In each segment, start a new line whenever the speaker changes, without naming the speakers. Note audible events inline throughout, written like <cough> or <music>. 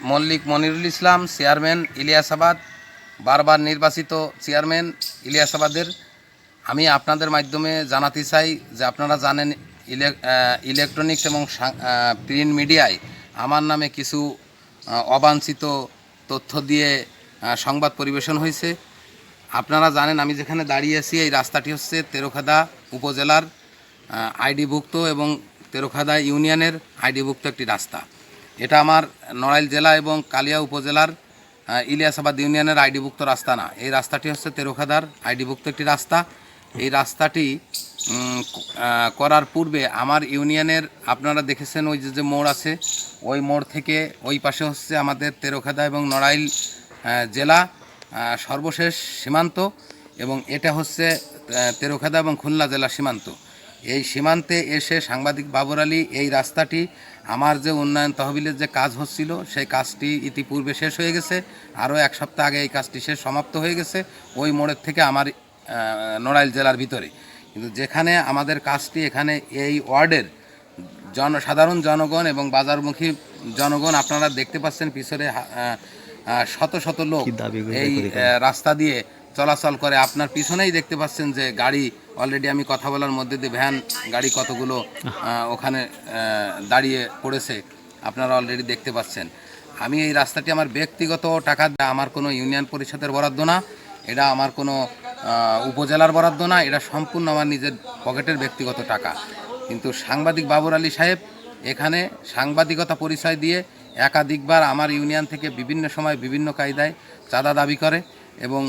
Mallick Monirul Islam, chairman Iliasabad বারবার নির্বাচিত chairman ইলিয়াসাবাদের আমি আপনাদের মাধ্যমে জানাতে চাই যে আপনারা জানেন ইলে- ইলেকট্রনিক্স এবং প্রিন্ট মিডিয়ায় আমার নামে কিছু অবাঞ্ছিত তথ্য দিয়ে সংবাদ পরিবেশন হয়েছে। আপনারা জানেন আমি যেখানে দাঁড়িয়ে আছি, এই রাস্তাটি হচ্ছে তেরোখাদা উপজেলার আইডিভুক্ত এবং তেরোখাদা ইউনিয়নের আইডিভুক্ত একটি রাস্তা। এটা আমার নড়াইল জেলা এবং কালিয়া উপজেলার ইলিয়াসাবাদ ইউনিয়নের আইডিভুক্ত রাস্তা না। এই রাস্তাটি হচ্ছে তেরোখাদার আইডিভুক্ত একটি রাস্তা। এই রাস্তাটি করার পূর্বে আমার ইউনিয়নের, আপনারা দেখেছেন ওই যে যে মোড় আছে, ওই মোড় থেকে ওই পাশে হচ্ছে আমাদের তেরোখাদা এবং নড়াইল জেলা সর্বশেষ সীমান্ত এবং এটা হচ্ছে তেরোখাদা এবং খুলনা জেলা সীমান্ত। এই সীমান্তে এসে সাংবাদিক বাবর আলী এই রাস্তাটি আমার যে উন্নয়ন তহবিলের যে কাজ হচ্ছিল সেই কাজটি ইতিপূর্বে শেষ হয়ে গেছে। আরও এক সপ্তাহ আগে এই কাজটি শেষ সমাপ্ত হয়ে গেছে ওই মোড়ের থেকে আমার নড়াইল জেলার ভিতরে। কিন্তু যেখানে আমাদের কাজটি এখানে এই ওয়ার্ডের জন সাধারণ জনগণ এবং বাজারমুখী জনগণ আপনারা দেখতে পাচ্ছেন পিছনে শত শত লোক এই রাস্তা দিয়ে চলাচল করে। আপনার পিছনেই দেখতে পাচ্ছেন যে গাড়ি অলরেডি আমি কথা বলার মধ্যে দিয়ে ভ্যান, গাড়ি কতগুলো ওখানে দাঁড়িয়ে পড়েছে, আপনারা অলরেডি দেখতে পাচ্ছেন। আমি এই রাস্তাটি আমার ব্যক্তিগত টাকা আমার কোনো ইউনিয়ন পরিষদের বরাদ্দ না, এটা আমার কোনো উপজেলার বরাদ্দ না, এটা সম্পূর্ণ আমার নিজের পকেটের ব্যক্তিগত টাকা। কিন্তু সাংবাদিক বাবর আলী সাহেব এখানে সাংবাদিকতা পরিচয় দিয়ে একাধিকবার আমার ইউনিয়ন থেকে বিভিন্ন সময় বিভিন্ন কায়দায় চাঁদা দাবি করে। এবং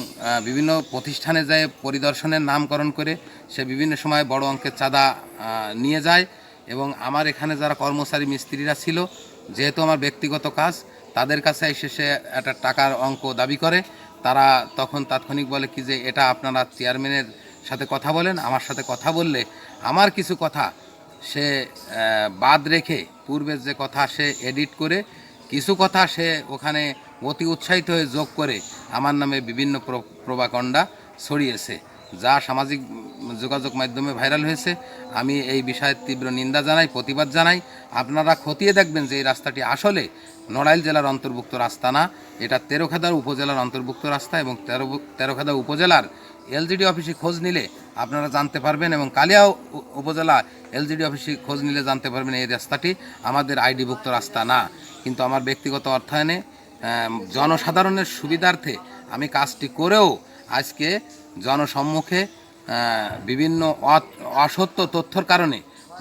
বিভিন্ন প্রতিষ্ঠানে যায় পরিদর্শনের নামকরণ করে সে বিভিন্ন সময় বড় অঙ্কের চাঁদা নিয়ে যায় এবং আমার এখানে যারা কর্মচারী মিস্ত্রিরা ছিল, যেহেতু আমার ব্যক্তিগত কাজ, তাদের কাছে এসে সে একটা টাকার অঙ্ক দাবি করে। তারা তখন তাৎক্ষণিক বলে কি যে, এটা আপনারা চেয়ারম্যানের সাথে কথা বলেন, আমার সাথে কথা বললে আমার কিছু কথা। সে বাদ রেখে পূর্বের যে কথা সে এডিট করে, কিছু কথা সে ওখানে অতি উৎসাহিত হয়ে যোগ করে আমার নামে বিভিন্ন প্র- প্রবাকণ্ডা ছড়িয়েছে, যা সামাজিক যোগাযোগ মাধ্যমে ভাইরাল হয়েছে। আমি এই বিষয়ে তীব্র নিন্দা জানাই, প্রতিবাদ জানাই। আপনারা খতিয়ে দেখবেন যে এই রাস্তাটি আসলে নড়াইল জেলার অন্তর্ভুক্ত রাস্তা না। এটা তেরোখাদার উপজেলার অন্তর্ভুক্ত রাস্তা এবং তেরো তেরোখাদা উপজেলার এলজিডি অফিসে খোঁজ নিলে আপনারা জানতে পারবেন এবং কালিয়া উপজেলা এলজিডি অফিসে খোঁজ নিলে জানতে পারবেন এই রাস্তাটি আমাদের আইডিভুক্ত রাস্তা না। কিন্তু আমার ব্যক্তিগত অর্থায়নে জনসাধারণের সুবিধার্থে আমি কাজটি করেও আজকে জনসম্মুখে বিভিন্ন অসত্য তথ্যর কারণে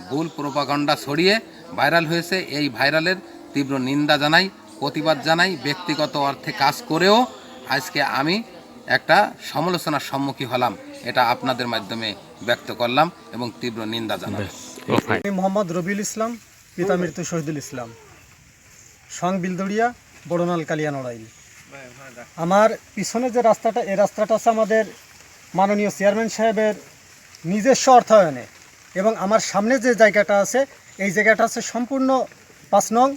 ভুল প্রোপাগণ্ডা ছড়িয়ে ভাইরাল হয়েছে। এই ভাইরালের তীব্র নিন্দা জানাই প্রতিবাদ জানাই ব্যক্তিগত অর্থে কাজ করেও আজকে আমি একটা সমালোচনার সম্মুখীন হলাম। এটা আপনাদের মাধ্যমে ব্যক্ত করলাম এবং তীব্র নিন্দা জানাই
আমি মোহাম্মদ রবিউল ইসলাম পিতা মৃত্যু শহীদুল ইসলাম। সং বিলদড়িয়া বড়নাল কালিয়া নড়াইল আমার পিছনে যে রাস্তাটা এই রাস্তাটা আছে আমাদের মাননীয় চেয়ারম্যান সাহেবের নিজস্ব অর্থায়নে এবং আমার সামনে যে জায়গাটা আছে এই জায়গাটা আছে সম্পূর্ণ পাঁচ নং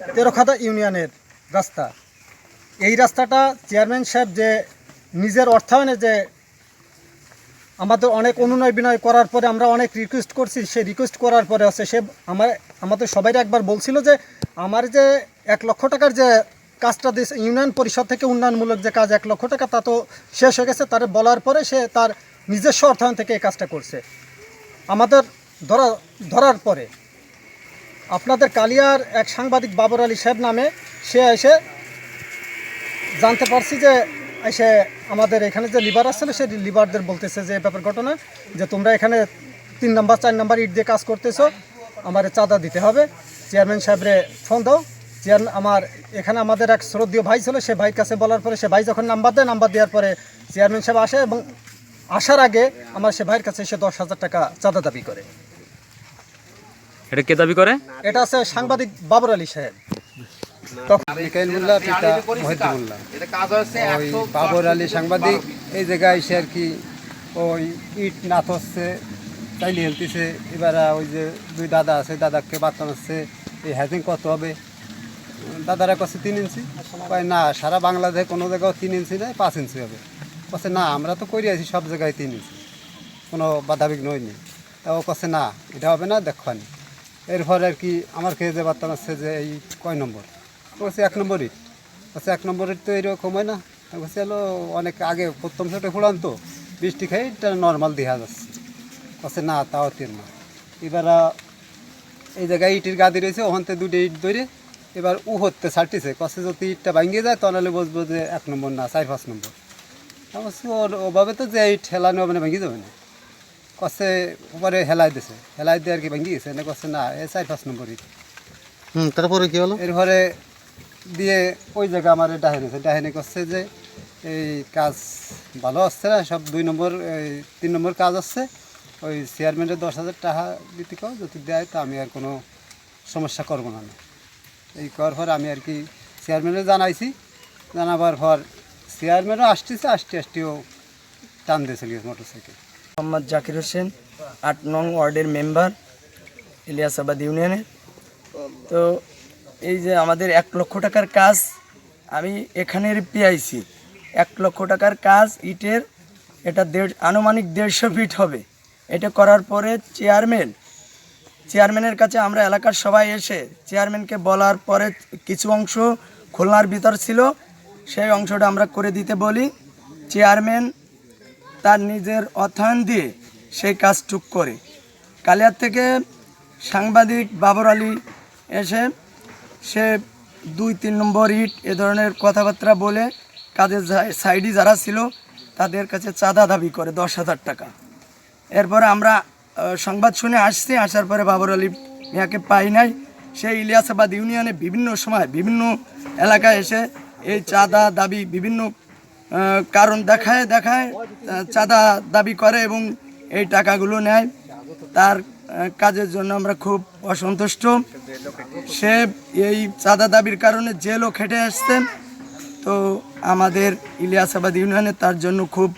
তেরোখাদা ইউনিয়নের রাস্তা। এই রাস্তাটা চেয়ারম্যান সাহেব যে নিজের অর্থায়নে যে আমাদের অনেক অনুনয় বিনয় করার পরে আমরা অনেক রিকোয়েস্ট করছি সে রিকোয়েস্ট করার পরে আছে সে আমার আমাদের সবাই একবার বলছিল যে আমার যে এক লক্ষ টাকার যে কাজটা দিয়েছে ইউনিয়ন পরিষদ থেকে উন্নয়নমূলক যে কাজ এক লক্ষ টাকা, তা তো শেষ হয়ে গেছে। তার বলার পরে সে তার নিজস্ব অর্থায়ন থেকে এই কাজটা করছে। আমাদের ধরা, ধরার পরে আপনাদের কালিয়ার এক সাংবাদিক বাবর আলী সাহেব নামে সে এসে জানতে পারছি যে, এসে আমাদের এখানে যে লিভার আসছিল, সেই লিভারদের বলতেছে যে ব্যাপার ঘটনা যে তোমরা এখানে তিন নাম্বার, চার নম্বর ইট দিয়ে কাজ করতেছো, আমার চাঁদা দিতে হবে। চেয়ারম্যান সাহেবরে ফোন দাও। চেয়ার আমার এখানে আমাদের এক শ্রদ্ধীয় ভাই ছিল সে ভাইয়ের কাছে বলার পরে সে ভাই যখন নাম্বার দেয় নাম্বার দেওয়ার পরে চেয়ারম্যান সাহেব আসে এবং আসার আগে আমার সে ভাইয়ের কাছে এসে দশ হাজার টাকা চাঁদা দাবি করে।
এটা কে দাবি করে?
এটা আছে সাংবাদিক বাবর আলী সাহেব।
বাবর আলী সাংবাদিক এই জায়গায় এসে আর কি ওই ইট নাথ হচ্ছে হেলতেছে। এবার ওই যে দুই দাদা আছে দাদাকে বার্তা হচ্ছে এই হ্যাজিং কত হবে। দাদারা কাছে তিন ইঞ্চি। কয়, না, সারা বাংলাদেশে কোনো জায়গাও তিন ইঞ্চি নেই, পাঁচ ইঞ্চি হবে। কাছে না, আমরা তো করে আছি সব জায়গায় তিন ইঞ্চি। কোনো বাধা বিঘ্ন হয়নি। তা ও কাছে না, এটা হবে না দেখবানি এরপর আর কি আমার খেয়ে যে বার্তা আসছে যে এই কয় নম্বর। বলছে এক নম্বর ইট। বলছে এক নম্বর ইট তো এরকম হয় না। বলছি হলো অনেক আগে প্রথম সেটা ফুলান তো, বৃষ্টি খাই, এটা নর্মাল দেখা যাচ্ছে। বলছে না, তাও তিন না। এবার এই জায়গায় ইটের গাদি রয়েছে, ওখান থেকে দুটো ইট ধরে এবার উ হতে ছাড়তেছে কষে যদি ইটটা ভাঙিয়ে যায় তাহলে বুঝব যে এক নম্বর না চার পাঁচ নম্বর। ওর ওভাবে তো যে ইট হেলানো হবে না ভেঙে যাবে না। কষে উপরে হেলাই দিছে হেলাই দিয়ে আর কি ভেঙে গেছে না কষে না এ চার পাঁচ নম্বর ইট।
হুম তারপরে কি হলো?
এরপরে দিয়ে ওই জায়গা আমার ডাহেনে ডাহেনে করছে যে এই কাজ ভালো আসছে না সব দুই নম্বর এই তিন নম্বর কাজ আসছে ওই চেয়ারম্যানের দশ হাজার টাকা দিতে যদি দেয় তো আমি আর কোনো সমস্যা করব না। এই করার পর আমি আর কি চেয়ারম্যানের জানাইছি। জানাবার পর চেয়ারম্যানও আসতেছে, আসতে, আসতেও টান দিয়েছিল মোটর সাইকেল
মোহাম্মদ জাকির হোসেন, আট নং ওয়ার্ডের মেম্বার ইলিয়াসাবাদ ইউনিয়নের। তো এই যে আমাদের এক লক্ষ টাকার কাজ, আমি এখানের পিআইসি এক লক্ষ টাকার কাজ, ইটের, এটা দেড়, আনুমানিক দেড়শো ফিট হবে। এটা করার পরে চেয়ারম্যান চেয়ারম্যানের কাছে আমরা এলাকার সবাই এসে চেয়ারম্যানকে বলার পরে কিছু অংশ খুলনার ভিতর ছিল, সেই অংশটা আমরা করে দিতে বলি। চেয়ারম্যান তার নিজের অর্থায়ন দিয়ে সেই কাজ টুক করে। কালিয়ার থেকে সাংবাদিক বাবর আলী এসে সে দুই তিন নম্বর ইট এ ধরনের কথাবার্তা বলে, কাজের সাইডে যারা ছিল তাদের কাছে চাঁদা দাবি করে দশ হাজার টাকা। এরপরে আমরা সংবাদ শুনে আসছি, আসার পরে বাবর আলী মিয়াকে পাই নাই। সেই ইলিয়াসাবাদ ইউনিয়নে বিভিন্ন সময় বিভিন্ন এলাকায় এসে এই চাঁদা দাবি বিভিন্ন কারণ দেখায় দেখায় চাঁদা দাবি করে এবং এই টাকাগুলো নেয়। তার কাজের জন্য আমরা খুব অসন্তুষ্ট। সে এই চাঁদা দাবির কারণে জেলও খেটে আসছে। তো আমাদের ইলিয়াসাবাদ ইউনিয়নে তার জন্য খুব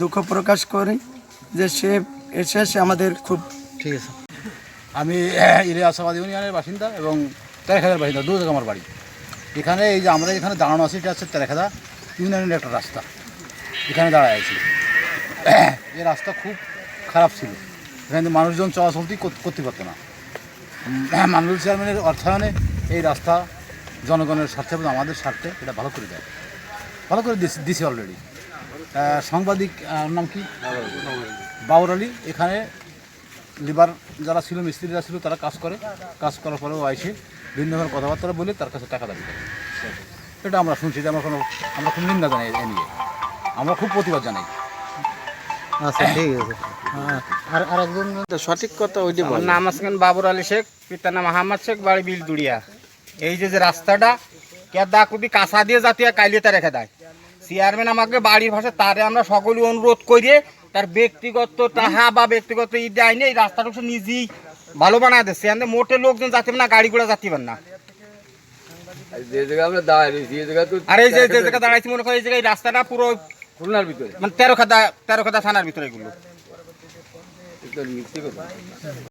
দুঃখ প্রকাশ করি যে সে এসে সে আমাদের খুব
ঠিক আছে।
আমি ইলিয়াসাবাদ ইউনিয়নের বাসিন্দা এবং তেরেখাদার বাসিন্দা দু জায়গা আমার বাড়ি। এখানে এই যে আমরা এখানে দাঁড়ানো আছি এটা হচ্ছে তেরেখাদা ইউনিয়নের একটা রাস্তা। এখানে দাঁড়ায় আছি। <coughs> এই রাস্তা খুব খারাপ ছিল। এখানে মানুষজন চলাচলতি করতে পারতো না। <coughs> মানবুল চেয়ারম্যানের অর্থায়নে এই রাস্তা জনগণের স্বার্থে এবং আমাদের স্বার্থে এটা ভালো করে দেয়। ভালো করে দিছে দিছে অলরেডি সাংবাদিক নাম কি? বাবর আলী এখানে লিবার যারা ছিল মিস্ত্রিরা ছিল তারা কাজ করে। কাজ করার পরেও আইসে। বিভিন্ন ধরনের কথাবার্তা বলে তার কাছে টাকা দাবি করে। এটা আমরা শুনছি যে আমরা কোনো আমরা খুব নিন্দা জানাই এ নিয়ে। আমরা খুব প্রতিবাদ জানাই।
আচ্ছা ঠিক আছে। আর আরেকজন সঠিক কথা
আমার নাম আসছেন বাবর আলী শেখ পিতার নাম আহমদ শেখ বাড়ি বিলদুড়িয়া এই যে যে রাস্তাটা কেদা কুদি কাঁচা দিয়ে জাতীয় কাইলিতে রেখে দেয়। চেয়ারম্যান আমাকে বাড়ির ভাষা তারে আমরা সকলে অনুরোধ করিয়ে তার ব্যক্তিগত টাহা বা ব্যক্তিগত ই দেয় এই রাস্তাটা সে নিজেই ভালো বানায় দিচ্ছে এখানে মোটে লোকজন যাতে না গাড়ি ঘোড়া যাতিবেন না।
যে জায়গা তো
আর এই যে যে দাঁড়াইছি মনে করি এই জায়গায় এই রাস্তাটা পুরো
খুলনার ভিতরে।
মানে তেরো খাদা তেরো থানার ভিতরে এগুলো।